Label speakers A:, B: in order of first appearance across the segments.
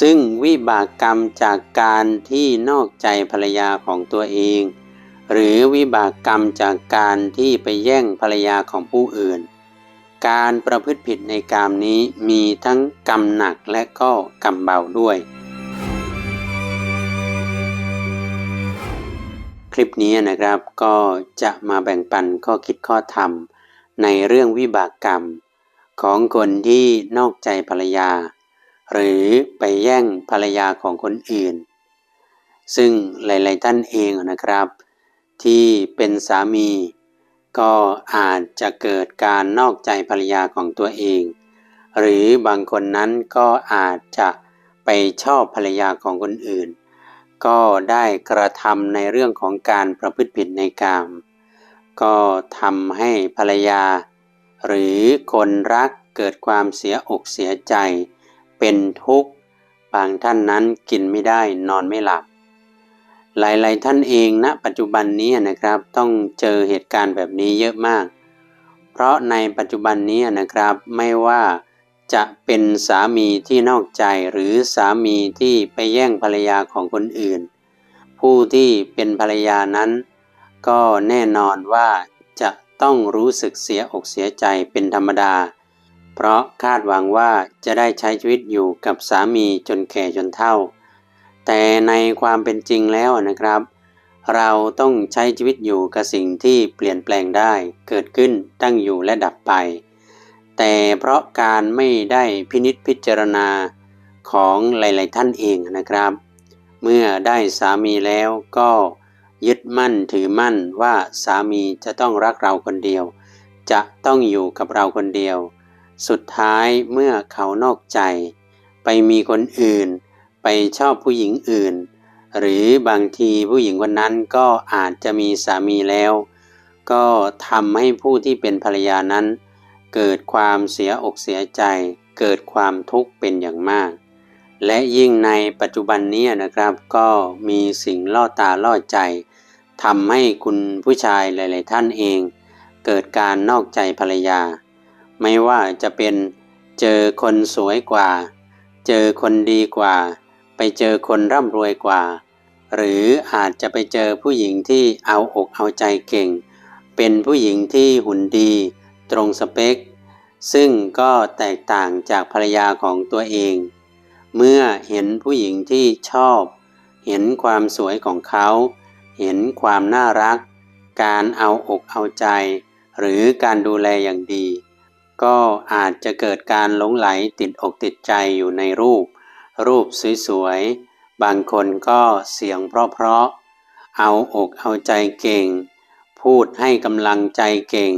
A: ซึ่งวิบากกรรมจากการที่นอกใจภรรยาของตัวเอง หรือวิบากกรรมจากการที่ไปแย่งภรรยาของผู้อื่น การประพฤติผิดในกรรมนี้มีทั้งกรรมหนักและก็กรรมเบาด้วย คลิปนี้นะครับก็จะมาแบ่งปันข้อคิดข้อธรรม ในเรื่องวิบากกรรม ของคนที่นอกใจภรรยา หรือไปแย่งภรรยาของคนอื่น ซึ่งหลาย ๆ ท่านเองนะครับ ที่เป็นสามี ก็อาจจะเกิดการนอกใจภรรยาของตัวเอง หรือบางคนนั้นก็อาจจะไปชอบภรรยาของคนอื่น ก็ได้กระทำในเรื่องของการประพฤติผิดในกาม ก็ทำให้ภรรยา หรือคนรักเกิดความเสียอกเสียใจ เป็นทุกข์ บางท่านนั้นกินไม่ได้นอนไม่หลับ หลายๆท่านเองณนะปัจจุบันนี้นะครับ ต้องเจอเหตุการณ์แบบนี้เยอะมาก เพราะในปัจจุบันนี้นะครับไม่ว่าจะเป็นสามีที่นอกใจหรือสามีที่ไปแย่งภรรยาของคนอื่น ผู้ที่เป็นภรรยานั้น ก็แน่นอนว่าจะต้องรู้สึกเสียอกเสียใจเป็นธรรมดา เพราะคาดหวังว่าจะได้ใช้ชีวิตอยู่กับสามีจนแก่จนเฒ่า แต่ในความเป็นจริงแล้วนะครับ เราต้องใช้ชีวิตอยู่กับสิ่งที่เปลี่ยนแปลงได้ เกิดขึ้นตั้งอยู่และดับไป แต่เพราะการไม่ได้พินิษพิจารณาของหลาย ๆ ท่านเองนะครับ เมื่อได้สามีแล้วก็ยึดมั่นถือมั่นว่าสามีจะต้องรักเราคนเดียว จะต้องอยู่กับเราคนเดียว สุดท้ายเมื่อเขานอกใจ ไปมีคนอื่น ไปชอบผู้หญิงอื่น หรือบางทีผู้หญิงคนนั้นก็อาจจะมีสามีแล้ว ก็ทำให้ผู้ที่เป็นภรรยานั้น เกิดความเสียอกเสียใจ เกิดความทุกข์เป็นอย่างมาก และยิ่งในปัจจุบันนี้นะครับ ก็มีสิ่งล่อตาล่อใจทำให้คุณผู้ชายหลาย ๆ ท่านเอง เกิดการนอกใจภรรยา ไม่ว่าจะเป็นเจอคนสวยกว่า เจอคนดีกว่า ไปเจอคนร่ำรวยกว่า หรืออาจจะไปเจอผู้หญิงที่เอาอกเอาใจเก่ง เป็นผู้หญิงที่หุ่นดี ตรงสเปค ซึ่งก็แตกต่างจากภรรยาของตัวเอง เมื่อเห็นผู้หญิงที่ชอบ เห็นความสวยของเขา เห็นความน่ารัก การเอาอกเอาใจ หรือการดูแลอย่างดี ก็อาจจะเกิดการหลงไหลติดอกติดใจอยู่ในรูป รูปสวยๆ บางคนก็เสียงเพราะๆ เอาอกเอาใจเก่ง พูดให้กำลังใจเก่ง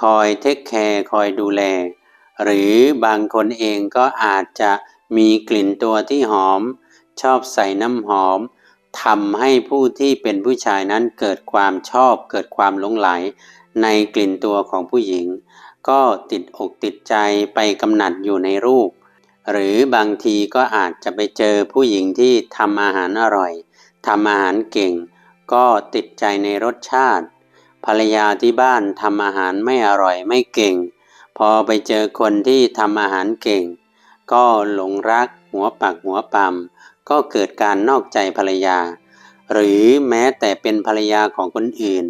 A: คอยเทคแคร์คอยดูแล หรือบางคนเองก็อาจจะมีกลิ่นตัวที่หอม ชอบใส่น้ำหอมทำให้ผู้ที่เป็นผู้ชายนั้นเกิดความชอบเกิดความหลงไหล ในกลิ่นตัวของผู้หญิง ก็ติดอกติดใจไปกำหนัดอยู่ในรูป หรือบางทีก็อาจจะไปเจอผู้หญิงที่ทำอาหารอร่อยทำอาหารเก่ง ก็ติดใจในรสชาติ ภรรยาที่บ้านทำอาหารไม่อร่อยไม่เก่ง พอไปเจอคนที่ทำอาหารเก่ง ก็หลงรักหัวปักหัวปั๊มก็เกิดการนอกใจภรรยา หรือแม้แต่เป็นภรรยาของคนอื่น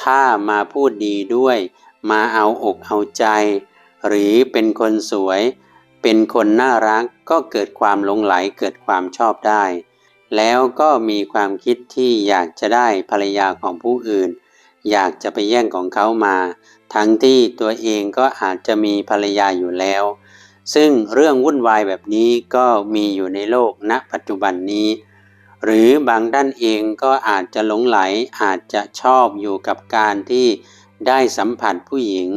A: ถ้ามาพูดดีด้วย มาเอาอกเอาใจ หรือเป็นคนสวย เป็นคนน่ารักก็เกิดความหลงไหลเกิดความชอบได้ แล้วก็มีความคิดที่อยากจะได้ภรรยาของผู้อื่น อยากจะไปแย่งของเขามา ทั้งที่ตัวเองก็อาจจะมีภรรยาอยู่แล้ว ซึ่งเรื่องวุ่นวายแบบนี้ก็มีอยู่ในโลกณปัจจุบันนี้หรือบางด้านเองก็อาจจะหลงไหลอาจจะชอบอยู่กับการที่ ได้สัมผัสผู้หญิง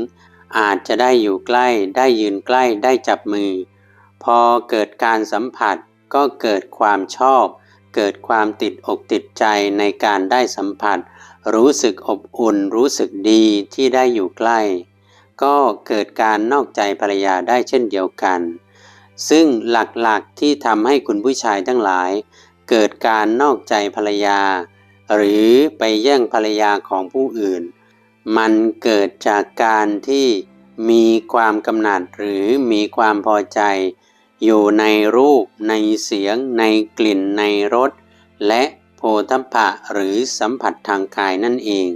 A: อาจจะได้อยู่ใกล้ ได้ยืนใกล้ ได้จับมือ พอเกิดการสัมผัสก็เกิดความชอบ เกิดความติดอกติดใจในการได้สัมผัส รู้สึกอบอุ่น รู้สึกดีที่ได้อยู่ใกล้ ก็เกิดการนอกใจภรรยาได้เช่นเดียวกัน ซึ่งหลักๆที่ทำให้คุณผู้ชายทั้งหลาย เกิดการนอกใจภรรยา หรือไปแย่งภรรยาของผู้อื่น มันเกิดจากการที่มีความกำหนัดหรือมีความพอใจ อยู่ในรูป ในเสียง ในกลิ่นในรสและโพธพะหรือสัมผัสทางกายนั่นเอง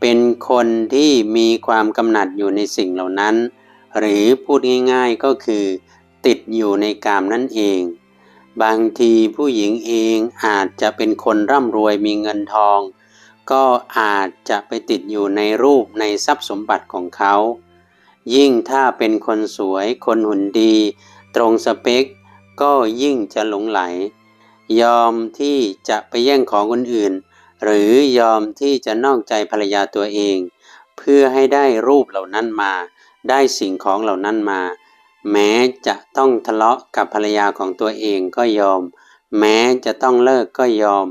A: เป็นคนที่มีความกำหนัดอยู่ในสิ่งเหล่านั้น หรือพูดง่ายๆก็คือ ติดอยู่ในกามนั่นเอง บางทีผู้หญิงเองอาจจะเป็นคนร่ำรวยมีเงินทอง ก็อาจจะไปติดอยู่ในรูปในทรัพย์สมบัติของเขา ยิ่งถ้าเป็นคนสวยคนหุ่นดี ตรงสเปค ก็ยิ่งจะหลงไหล ยอมที่จะไปแย่งของคนอื่น หรือยอมที่จะนอกใจภรรยาตัวเอง เพื่อให้ได้รูปเหล่านั้นมา ได้สิ่งของเหล่านั้นมา แม้จะต้องทะเลาะกับภรรยาของตัวเองก็ยอม แม้จะต้องเลิกก็ยอม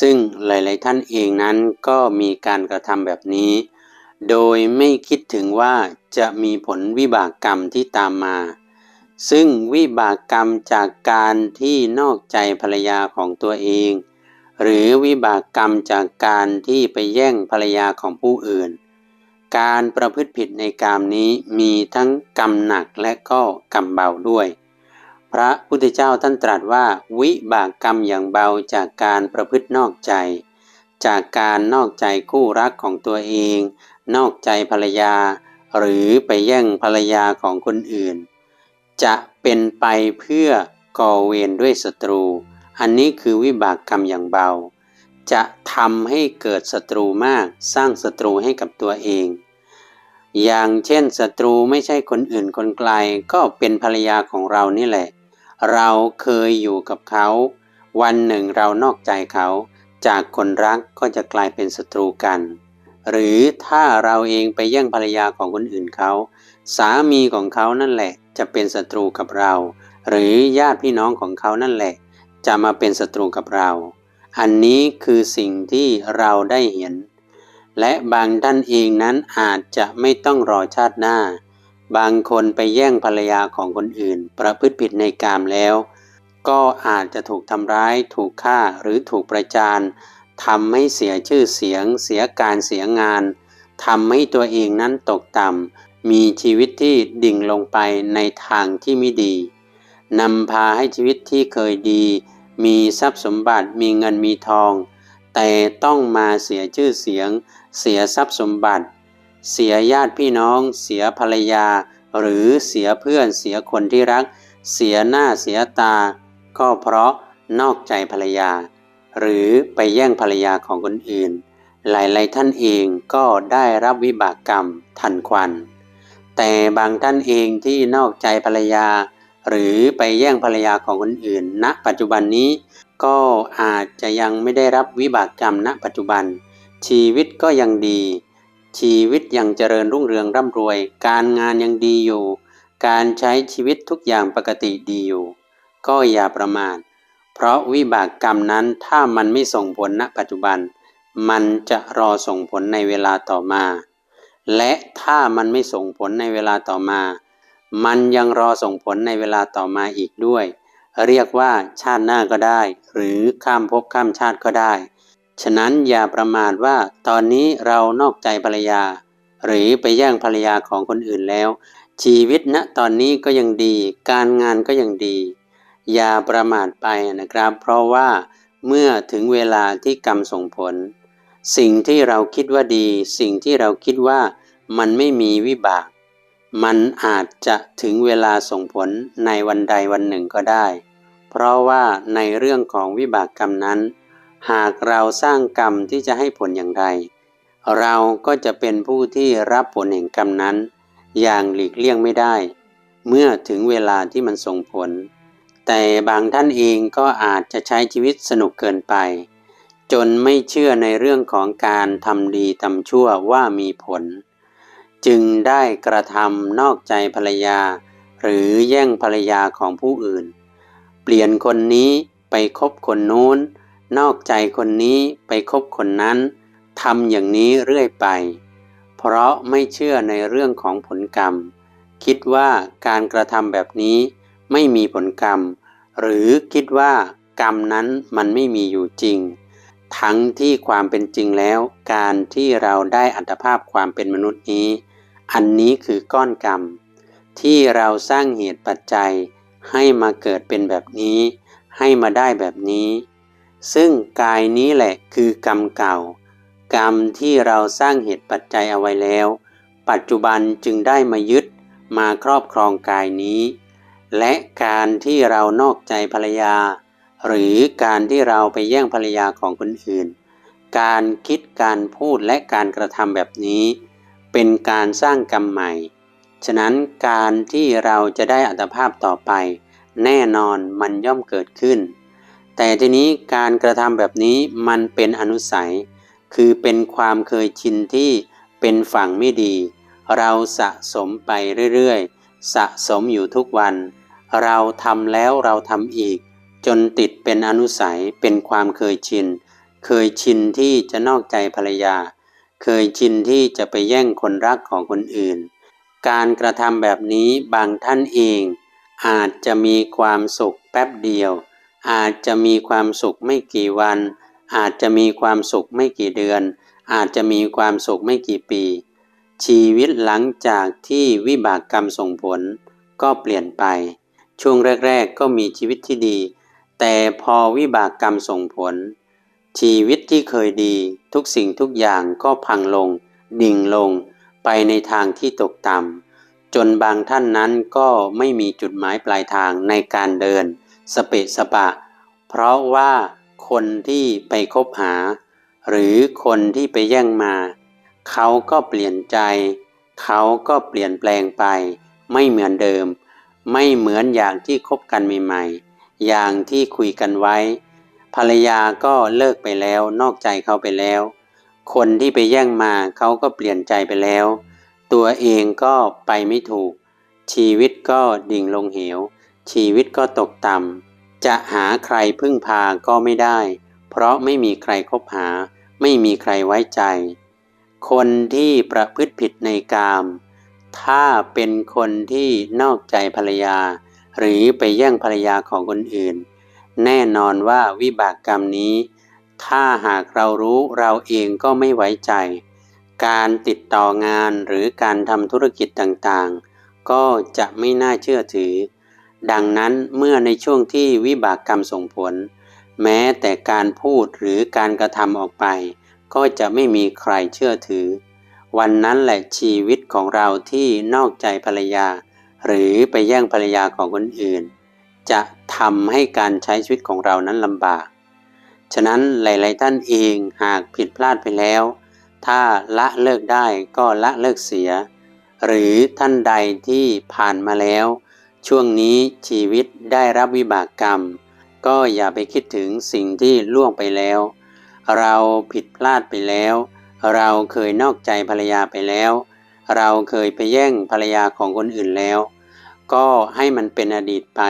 A: ซึ่งหลายๆท่านเองนั้นก็มีการกระทำแบบนี้ โดยไม่คิดถึงว่าจะมีผลวิบากกรรมที่ตามมา ซึ่งวิบากกรรมจากการที่นอกใจภรรยาของตัวเอง หรือวิบากกรรมจากการที่ไปแย่งภรรยาของผู้อื่น การประพฤติผิดในกรรมนี้มีทั้งกรรมหนักและก็กรรมเบาด้วย พระพุทธเจ้าท่านตรัสว่า วิบากกรรมอย่างเบาจากการประพฤตินอกใจ จากการนอกใจคู่รักของตัวเอง นอกใจภรรยา หรือไปแย่งภรรยาของคนอื่น จะเป็นไปเพื่อก่อเวรด้วยศัตรู อันนี้คือวิบากกรรมอย่างเบา จะทำให้เกิดศัตรูมาก สร้างศัตรูให้กับตัวเอง อย่างเช่นศัตรูไม่ใช่คนอื่นคนไกลก็เป็นภรรยาของเรานี่แหละ เราเคยอยู่กับเขา วันหนึ่งเรานอกใจเขา จากคนรักก็จะกลายเป็นศัตรูกัน หรือถ้าเราเองไปแย่งภรรยาของคนอื่นเขา สามีของเขานั่นแหละ จะเป็นศัตรูกับเรา หรือญาติพี่น้องของเขานั่นแหละ จะมาเป็นศัตรูกับเรา อันนี้คือสิ่งที่เราได้เห็น และบางท่านเองนั้นอาจจะไม่ต้องรอชาติหน้า บางคนไปแย่งภรรยาของคนอื่น ประพฤติผิดในกามแล้ว ก็อาจจะถูกทำร้าย ถูกฆ่าหรือถูกประจานทำให้เสียชื่อเสียง เสียการเสียงานทำให้ตัวเองนั้นตกต่ำมีชีวิตที่ดิ่งลงไปในทางที่ไม่ดีนำพาให้ชีวิตที่เคยดี มีทรัพย์สมบัติมีเงินมีทอง แต่ต้องมาเสียชื่อเสียง เสียทรัพย์สมบัติ เสียญาติพี่น้อง เสียภรรยา หรือเสียเพื่อน เสียคนที่รัก เสียหน้าเสียตา ก็เพราะนอกใจภรรยา หรือไปแย่งภรรยาของคนอื่น หลายๆท่านเองก็ได้รับวิบากกรรมทันควัน แต่บางท่านเองที่นอกใจภรรยา หรือไปแย่งภรรยาของคนอื่นณปัจจุบันนี้ก็อาจจะยังไม่ได้รับวิบากกรรมณปัจจุบัน ชีวิตก็ยังดี ชีวิตยังเจริญรุ่งเรืองร่ำรวย การงานยังดีอยู่ การใช้ชีวิตทุกอย่างปกติดีอยู่ ก็อย่าประมาทเพราะวิบากกรรมนั้นถ้ามันไม่ส่งผลณปัจจุบัน มันจะรอส่งผลในเวลาต่อมา และถ้ามันไม่ส่งผลในเวลาต่อมา มันยังรอส่งผลในเวลาต่อมาอีกด้วย เรียกว่าชาติหน้าก็ได้ หรือข้ามภพข้ามชาติก็ได้ ฉะนั้นอย่าประมาทว่าตอนนี้เรานอกใจภรรยา หรือไปแย่งภรรยาของคนอื่นแล้ว ชีวิตณนะตอนนี้ก็ยังดี การงานก็ยังดี อย่าประมาทไปนะครับ เพราะว่าเมื่อถึงเวลาที่กรรมส่งผล สิ่งที่เราคิดว่าดี สิ่งที่เราคิดว่ามันไม่มีวิบาก มันอาจจะถึงเวลาส่งผลในวันใดวันหนึ่งก็ได้ เพราะว่าในเรื่องของวิบากกรรมนั้น หากเราสร้างกรรมที่จะให้ผลอย่างไร เราก็จะเป็นผู้ที่รับผลแห่งกรรมนั้น อย่างหลีกเลี่ยงไม่ได้ เมื่อถึงเวลาที่มันส่งผล แต่บางท่านเองก็อาจจะใช้ชีวิตสนุกเกินไป จนไม่เชื่อในเรื่องของการทำดีทำชั่วว่ามีผล จึงได้กระทำนอกใจภรรยา หรือแย่งภรรยาของผู้อื่น เปลี่ยนคนนี้ไปคบคนนู้น นอกใจคนนี้ไปคบคนนั้นทำอย่างนี้เรื่อยไป เพราะไม่เชื่อในเรื่องของผลกรรม คิดว่าการกระทำแบบนี้ไม่มีผลกรรม หรือคิดว่ากรรมนั้นมันไม่มีอยู่จริง ทั้งที่ความเป็นจริงแล้ว การที่เราได้อัตภาพความเป็นมนุษย์นี้ อันนี้คือก้อนกรรม ที่เราสร้างเหตุปัจจัยให้มาเกิดเป็นแบบนี้ ให้มาได้แบบนี้ ซึ่งกายนี้แหละคือกรรมเก่า กรรมที่เราสร้างเหตุปัจจัยเอาไว้แล้ว ปัจจุบันจึงได้มายึดมาครอบครองกายนี้ และการที่เรานอกใจภรรยา หรือการที่เราไปแย่งภรรยาของคนอื่น การคิดการพูดและการกระทำแบบนี้ เป็นการสร้างกรรมใหม่ ฉะนั้นการที่เราจะได้อัตภาพต่อไป แน่นอนมันย่อมเกิดขึ้น แต่ทีนี้การกระทำแบบนี้มันเป็นอนุสัย คือเป็นความเคยชินที่เป็นฝั่งไม่ดี เราสะสมไปเรื่อยๆ สะสมอยู่ทุกวัน เราทำแล้วเราทำอีก จนติดเป็นอนุสัยเป็นความเคยชิน เคยชินที่จะนอกใจภรรยา เคยชินที่จะไปแย่งคนรักของคนอื่น การกระทำแบบนี้บางท่านเอง อาจจะมีความสุขแป๊บเดียว อาจจะมีความสุขไม่กี่วัน อาจจะมีความสุขไม่กี่เดือน อาจจะมีความสุขไม่กี่ปี ชีวิตหลังจากที่วิบากกรรมส่งผล ก็เปลี่ยนไป ช่วงแรก ๆ ก็มีชีวิตที่ดี แต่พอวิบากกรรมส่งผล ชีวิตที่เคยดี ทุกสิ่งทุกอย่างก็พังลง ดิ่งลง ไปในทางที่ตกต่ำจนบางท่านนั้นก็ไม่มีจุดหมายปลายทางในการเดิน สเปะสปะ เพราะว่าคนที่ไปคบหา หรือคนที่ไปแย่งมา เขาก็เปลี่ยนใจ เขาก็เปลี่ยนแปลงไป ไม่เหมือนเดิม ไม่เหมือนอย่างที่คบกันใหม่ๆ อย่างที่คุยกันไว้ ภรรยาก็เลิกไปแล้วนอกใจเขาไปแล้ว คนที่ไปแย่งมาเขาก็เปลี่ยนใจไปแล้ว ตัวเองก็ไปไม่ถูก ชีวิตก็ดิ่งลงเหว ชีวิตก็ตกต่ำจะหาใครพึ่งพาก็ไม่ได้ เพราะไม่มีใครคบหา ไม่มีใครไว้ใจ คนที่ประพฤติผิดในกาม ถ้าเป็นคนที่นอกใจภรรยา หรือไปแย่งภรรยาของคนอื่น แน่นอนว่าวิบากกรรมนี้ ถ้าหากเรารู้เราเองก็ไม่ไว้ใจ การติดต่องานหรือการทำธุรกิจต่างๆ ก็จะไม่น่าเชื่อถือ ดังนั้นเมื่อในช่วงที่วิบากกรรมส่งผล แม้แต่การพูดหรือการกระทำออกไป ก็จะไม่มีใครเชื่อถือ วันนั้นแหละชีวิตของเราที่นอกใจภรรยา หรือไปแย่งภรรยาของคนอื่น จะทำให้การใช้ชีวิตของเรานั้นลำบาก ฉะนั้นหลาย ๆ ท่านเองหากผิดพลาดไปแล้ว ถ้าละเลิกได้ก็ละเลิกเสีย หรือท่านใดที่ผ่านมาแล้ว ช่วงนี้ชีวิตได้รับวิบากกรรม ก็อย่าไปคิดถึงสิ่งที่ล่วงไปแล้ว เราผิดพลาดไปแล้ว เราเคยนอกใจภรรยาไปแล้ว เราเคยไปแย่งภรรยาของคนอื่นแล้ว ก็ให้มันเป็นอดีตไป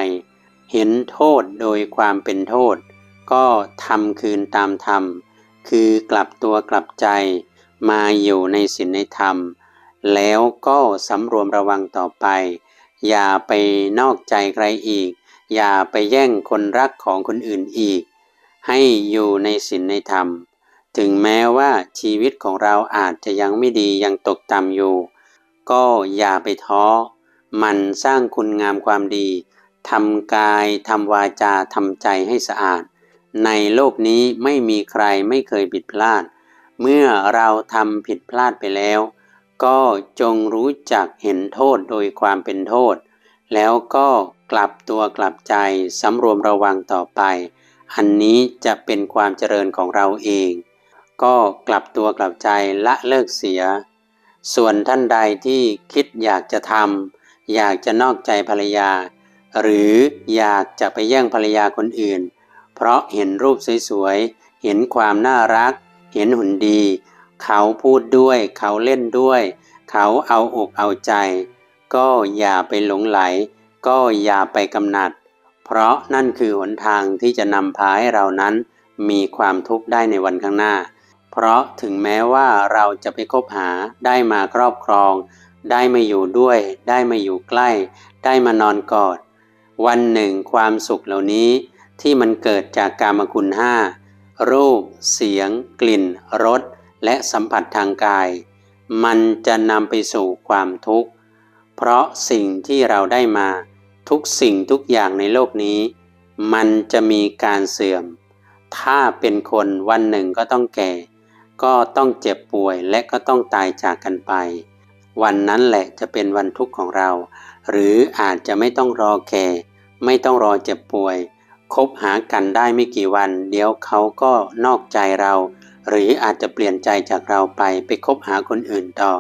A: เห็นโทษโดยความเป็นโทษ ก็ทำคืนตามธรรม คือกลับตัวกลับใจ มาอยู่ในศีลในธรรม แล้วก็สำรวมระวังต่อไป อย่าไปนอกใจใครอีก อย่าไปแย่งคนรักของคนอื่นอีก ให้อยู่ในศีลในธรรม ถึงแม้ว่าชีวิตของเราอาจจะยังไม่ดียังตกต่ำอยู่ ก็อย่าไปท้อ มันสร้างคุณงามความดีทำกายทำวาจาทำใจให้สะอาด ในโลกนี้ไม่มีใครไม่เคยผิดพลาด เมื่อเราทำผิดพลาดไปแล้ว ก็จงรู้จักเห็นโทษโดยความเป็นโทษ แล้วก็กลับตัวกลับใจสำรวมระวังต่อไป อันนี้จะเป็นความเจริญของเราเอง ก็กลับตัวกลับใจละเลิกเสีย ส่วนท่านใดที่คิดอยากจะทำอยากจะนอกใจภรรยา หรืออยากจะไปแย่งภรรยาคนอื่น เพราะเห็นรูปสวยๆ เห็นความน่ารัก เห็นหุ่นดี เขาพูดด้วย เขาเล่นด้วย เขาเอาอกเอาใจ ก็อย่าไปหลงไหล ก็อย่าไปกำหนัด เพราะนั่นคือหนทางที่จะนำพาให้เรานั้น มีความทุกข์ได้ในวันข้างหน้า เพราะถึงแม้ว่าเราจะไปคบหาได้มาครอบครอง ได้มาอยู่ด้วย ได้มาอยู่ใกล้ ได้มานอนกอด วันหนึ่งความสุขเหล่านี้ที่มันเกิดจากกามคุณห้ารูป เสียง กลิ่น รส และสัมผัสทางกาย มันจะนำไปสู่ความทุกข์ เพราะสิ่งที่เราได้มาทุกสิ่งทุกอย่างในโลกนี้ มันจะมีการเสื่อม ถ้าเป็นคนวันหนึ่งก็ต้องแก่ ก็ต้องเจ็บป่วยและก็ต้องตายจากกันไป วันนั้นแหละจะเป็นวันทุกข์ของเรา หรืออาจจะไม่ต้องรอแก่ ไม่ต้องรอเจ็บป่วยคบหากันได้ไม่กี่วัน เดี๋ยวเขาก็นอกใจเรา หรืออาจจะเปลี่ยนใจจากเราไปไปคบหาคนอื่นต่อ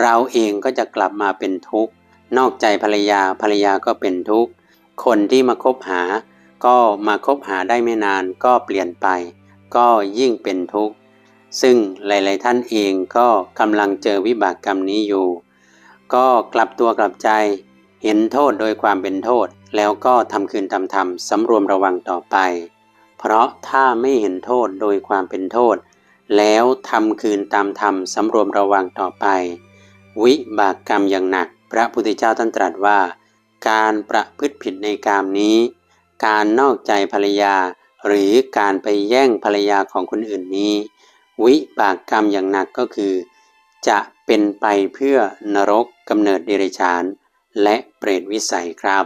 A: เราเองก็จะกลับมาเป็นทุกข์ นอกใจภรรยาภรรยาก็เป็นทุกข์ คนที่มาคบหา ก็มาคบหาได้ไม่นานก็เปลี่ยนไป ก็ยิ่งเป็นทุกข์ ซึ่งหลาย ๆ ท่านเองก็กำลังเจอวิบากกรรมนี้อยู่ ก็กลับตัวกลับใจ เห็นโทษโดยความเป็นโทษ แล้วก็ทำคืนทำธรรมสำรวมระวังต่อไป เพราะถ้าไม่เห็นโทษโดยความเป็นโทษ แล้วทำคืนตามธรรมสำรวมระวังต่อไป วิบากกรรมอย่างหนัก พระพุทธเจ้าท่านตรัสว่า การประพฤติผิดในกามนี้ การนอกใจภรรยา หรือการไปแย่งภรรยาของคนอื่นนี้ วิบากกรรมอย่างหนักก็คือ จะเป็นไปเพื่อนรกกำเนิดเดรัจฉาน และเปรตวิสัยครับ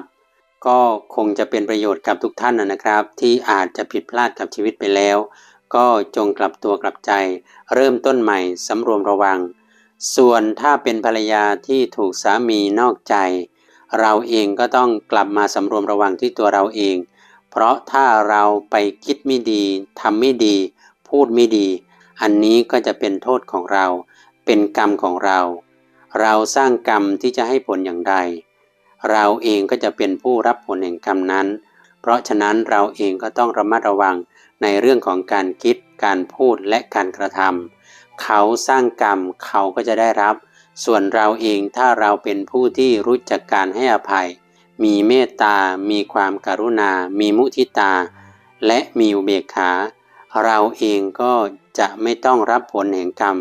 A: ก็คงจะเป็นประโยชน์กับทุกท่านนะครับ ที่อาจจะผิดพลาดกับชีวิตไปแล้ว ก็จงกลับตัวกลับใจ เริ่มต้นใหม่สำรวมระวัง ส่วนถ้าเป็นภรรยาที่ถูกสามีนอกใจ เราเองก็ต้องกลับมาสำรวมระวังที่ตัวเราเอง เพราะถ้าเราไปคิดไม่ดีทำไม่ดี พูดไม่ดี อันนี้ก็จะเป็นโทษของเรา เป็นกรรมของเรา เราสร้างกรรมที่จะให้ผลอย่างใดเราเองก็จะเป็นผู้รับผลแห่งกรรมนั้น เพราะฉะนั้นเราเองก็ต้องระมัดระวัง ในเรื่องของการคิดการพูดและการกระทำเขาสร้างกรรมเขาก็จะได้รับ ส่วนเราเองถ้าเราเป็นผู้ที่รู้จักการให้อภัย มีเมตตา มีความการุณา มีมุทิตา และมีอุเบกขา เราเองก็จะไม่ต้องรับผลแห่งกรรม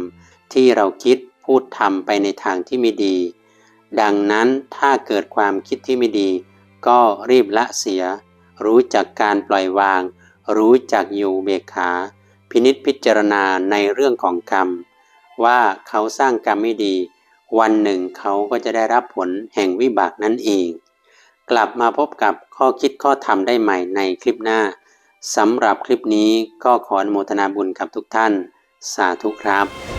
A: ที่เราคิดพูดทำไปในทางที่ไม่ดี ดังนั้นถ้าเกิดความคิดที่ไม่ดี ก็รีบละเสีย รู้จักการปล่อยวาง รู้จักอยู่เบกขา พินิษพิจารณาในเรื่องของกรรม ว่าเขาสร้างกรรมไม่ดี วันหนึ่งเขาก็จะได้รับผลแห่งวิบากนั่นเอง กลับมาพบกับข้อคิดข้อธรรมได้ใหม่ในคลิปหน้าสำหรับคลิปนี้ก็ขออนุโมทนาบุญกับทุกท่าน สาธุครับ